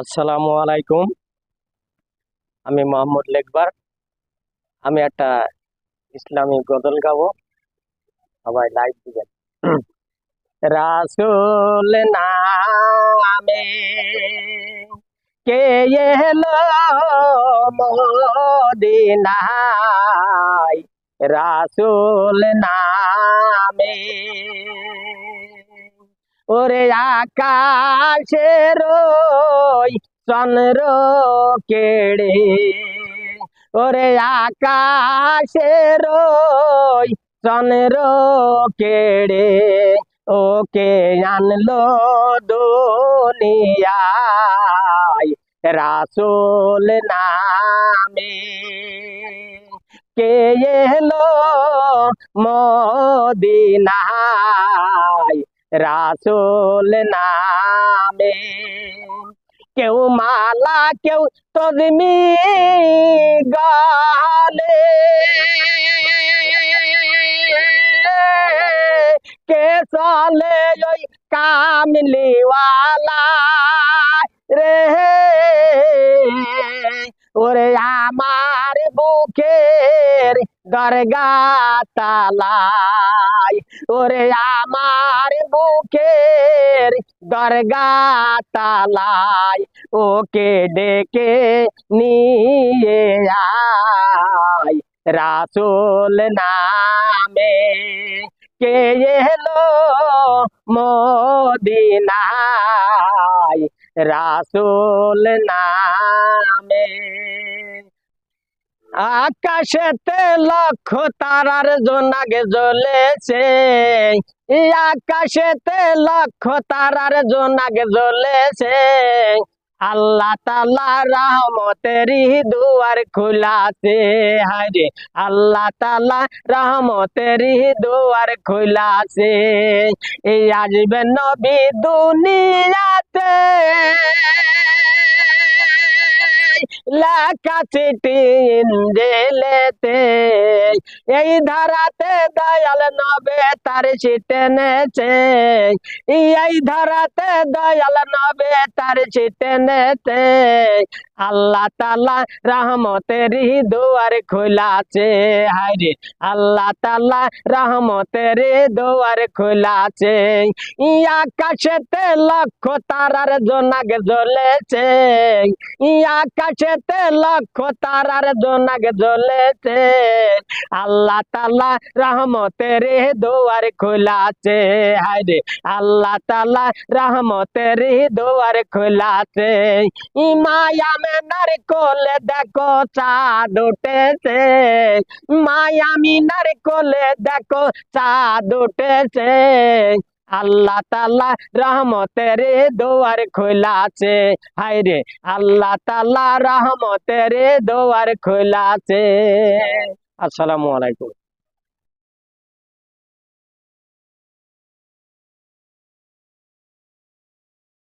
আসসালামু আলাইকুম। আমি মোহাম্মদ লেকবার আমি একটা ইসলামী গজল গাবো। সবাই লাইভ দিবেন। রাসুল নামে কে এলো মদিনায়? রাসুল নামে ওরে আকাশের চন্দ্র কেড়ে। ওরে আকাশের চন্দ্র কেড়ে। ওকে আনলো দুনিয়ায় রাসুল নামে। কে এলো মদিনায়? রাসুল নামে। কেউ মালা কেউ তদমি গালে। কে চলে ওই কামলিওয়ালা রে? ওরে আমার বুকের দরগা তালাই। ওরে আমার বুকের দরগা তালাই। ওকে ডেকে নিয়ে আয়। রাসুল নামে কে এলো মদিনায়? রাসুল নামে আকাশেতে লক্ষ তারার জোনাগে জ্বলেছে। আকাশেতে লক্ষ তারার জোনাগে জ্বলেছে। আল্লাহ তালা রহমতেরই দুয়ার খোলাছে। হারে আল্লাহ তালা রহমতেরই দুয়ার খোলাছে। এই আসবে নবী দুনিয়াতে। এই ধারাতে দয়াল নবে তার চিটে নেছে। এই ধারাতে দয়াল নবে তার চিটে নেতে আল্লাহ তালা রহমতের দুয়ার খোলাছে। হারে আল্লাহ তালা রহমতের দুয়ার খোলাছে। ই আকাশেতে লক্ষ তারার জোনাগ জ্বলেছে। ই আকাশেতে লক্ষ তারার জোনাগ জ্বলেছে। আল্লাহ তালা রহমতের দুয়ার খোলাছে। হারে আল্লাহ তালা রহমতের দুয়ার খোলাছে। ই মায়া মেনার কোলে দেখো চাঁদ উঠেছে। মায়া মিনার কোলে দেখো চাঁদ উঠেছে। আল্লাহ তালা রহমতের দোয়ার খোলাছে। হাই রে আল্লাহ তালা রহমতের দোয়ার খোলাছে। আসসালামু আলাইকুম।